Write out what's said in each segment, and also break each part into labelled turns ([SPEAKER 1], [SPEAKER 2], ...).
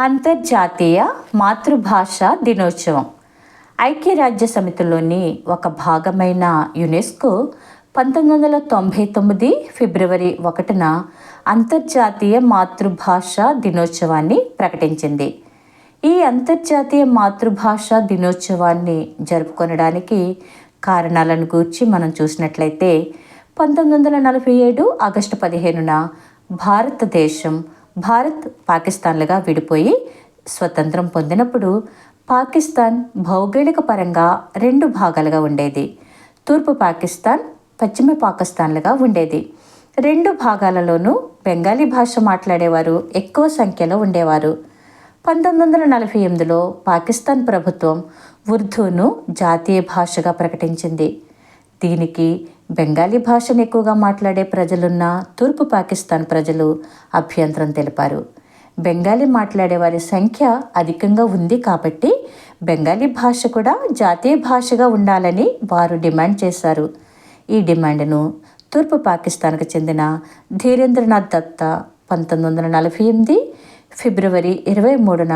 [SPEAKER 1] అంతర్జాతీయ మాతృభాష దినోత్సవం. ఐక్యరాజ్య సమితిలోని ఒక భాగమైన యునెస్కో పంతొమ్మిది వందల తొంభై తొమ్మిది ఫిబ్రవరి ఒకటిన అంతర్జాతీయ మాతృభాష దినోత్సవాన్ని ప్రకటించింది. ఈ అంతర్జాతీయ మాతృభాష దినోత్సవాన్ని జరుపుకొనడానికి కారణాలను గూర్చి మనం చూసినట్లయితే పంతొమ్మిది వందల నలభై ఏడు ఆగస్టు పదిహేనున భారతదేశం భారత్ పాకిస్తాన్లుగా విడిపోయి స్వతంత్రం పొందినప్పుడు పాకిస్తాన్ భౌగోళిక పరంగా రెండు భాగాలుగా ఉండేది. తూర్పు పాకిస్తాన్ పశ్చిమ పాకిస్తాన్లుగా ఉండేది. రెండు భాగాలలోనూ బెంగాలీ భాష మాట్లాడేవారు ఎక్కువ సంఖ్యలో ఉండేవారు. పంతొమ్మిది వందల నలభై ఎనిమిదిలో పాకిస్తాన్ ప్రభుత్వం ఉర్దూను జాతీయ భాషగా ప్రకటించింది. దీనికి బెంగాలీ భాషను ఎక్కువగా మాట్లాడే ప్రజలున్న తూర్పు పాకిస్తాన్ ప్రజలు అభ్యంతరం తెలిపారు. బెంగాలీ మాట్లాడే వారి సంఖ్య అధికంగా ఉంది కాబట్టి బెంగాలీ భాష కూడా జాతీయ భాషగా ఉండాలని వారు డిమాండ్ చేశారు. ఈ డిమాండ్ను తూర్పు పాకిస్తాన్కు చెందిన ధీరేంద్రనాథ్ దత్తా పంతొమ్మిది వందల నలభై ఎనిమిది ఫిబ్రవరి ఇరవై మూడున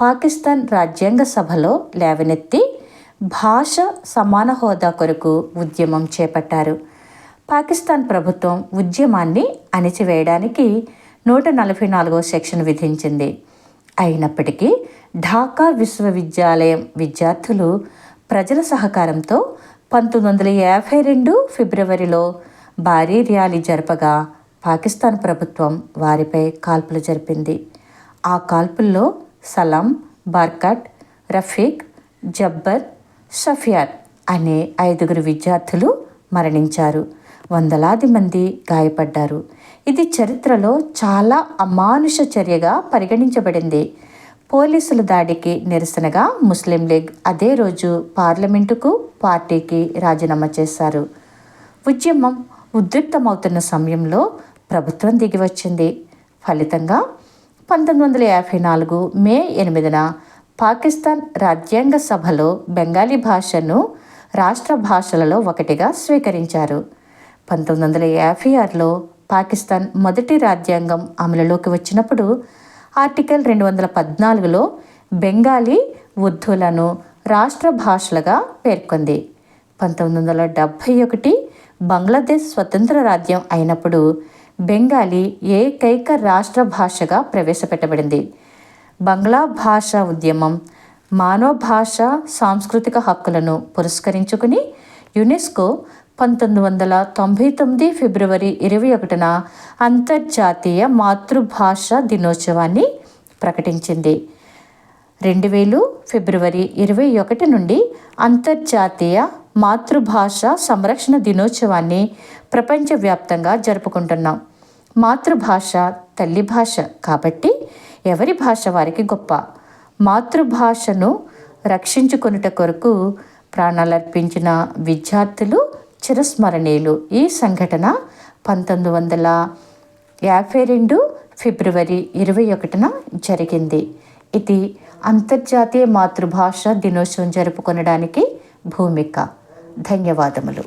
[SPEAKER 1] పాకిస్తాన్ రాజ్యాంగ సభలో లేవనెత్తి భాష సమాన హోదా కొరకు ఉద్యమం చేపట్టారు. పాకిస్తాన్ ప్రభుత్వం ఉద్యమాన్ని అణిచివేయడానికి నూట నలభై నాలుగో సెక్షన్ విధించింది. అయినప్పటికీ ఢాకా విశ్వవిద్యాలయం విద్యార్థులు ప్రజల సహకారంతో పంతొమ్మిది వందల యాభై రెండు ఫిబ్రవరిలో భారీ ర్యాలీ జరపగా పాకిస్తాన్ ప్రభుత్వం వారిపై కాల్పులు జరిపింది. ఆ కాల్పుల్లో సలాం బార్కట్ రఫీక్ జబ్బర్ షఫియార్ అనే ఐదుగురు విద్యార్థులు మరణించారు. వందలాది మంది గాయపడ్డారు. ఇది చరిత్రలో చాలా అమానుష చర్యగా పరిగణించబడింది. పోలీసుల దాడికి నిరసనగా ముస్లిం లీగ్ అదే రోజు పార్లమెంటుకు పార్టీకి రాజీనామా చేశారు. ఉద్యమం ఉద్రిక్తమవుతున్న సమయంలో ప్రభుత్వం దిగివచ్చింది ఫలితంగా పంతొమ్మిది వందల యాభై నాలుగు మే ఎనిమిదిన పాకిస్తాన్ రాజ్యాంగ సభలో బెంగాలీ భాషను రాష్ట్ర భాషలలో ఒకటిగా స్వీకరించారు. పంతొమ్మిది వందల యాభై ఆరులో పాకిస్తాన్ మొదటి రాజ్యాంగం అమలులోకి వచ్చినప్పుడు ఆర్టికల్ రెండు వందల పద్నాలుగులో బెంగాలీ ఉర్దూలను రాష్ట్ర భాషలుగా పేర్కొంది. పంతొమ్మిది వందల డెబ్భై ఒకటి బంగ్లాదేశ్ స్వతంత్ర రాజ్యం అయినప్పుడు బెంగాలీ ఏకైక రాష్ట్ర భాషగా ప్రవేశపెట్టబడింది. బంగ్లా భాష ఉద్యమం మానవ భాష సాంస్కృతిక హక్కులను పురస్కరించుకుని యునెస్కో పంతొమ్మిది వందల తొంభై తొమ్మిది ఫిబ్రవరి ఇరవై ఒకటిన అంతర్జాతీయ మాతృభాష దినోత్సవాన్ని ప్రకటించింది. రెండు వేలు ఫిబ్రవరి ఇరవై ఒకటి నుండి అంతర్జాతీయ మాతృభాష సంరక్షణ దినోత్సవాన్ని ప్రపంచవ్యాప్తంగా జరుపుకుంటున్నాం. మాతృభాష తల్లి భాష కాబట్టి ఎవరి భాష వారికి గొప్ప? మాతృభాషను రక్షించుకొనుట కొరకు ప్రాణాలర్పించిన విద్యార్థులు చిరస్మరణీయులు. ఈ సంఘటన పంతొమ్మిది వందల యాభై రెండు ఫిబ్రవరి ఇరవై ఒకటిన జరిగింది. ఇది అంతర్జాతీయ మాతృభాష దినోత్సవం జరుపుకొనడానికి భూమిక. ధన్యవాదములు.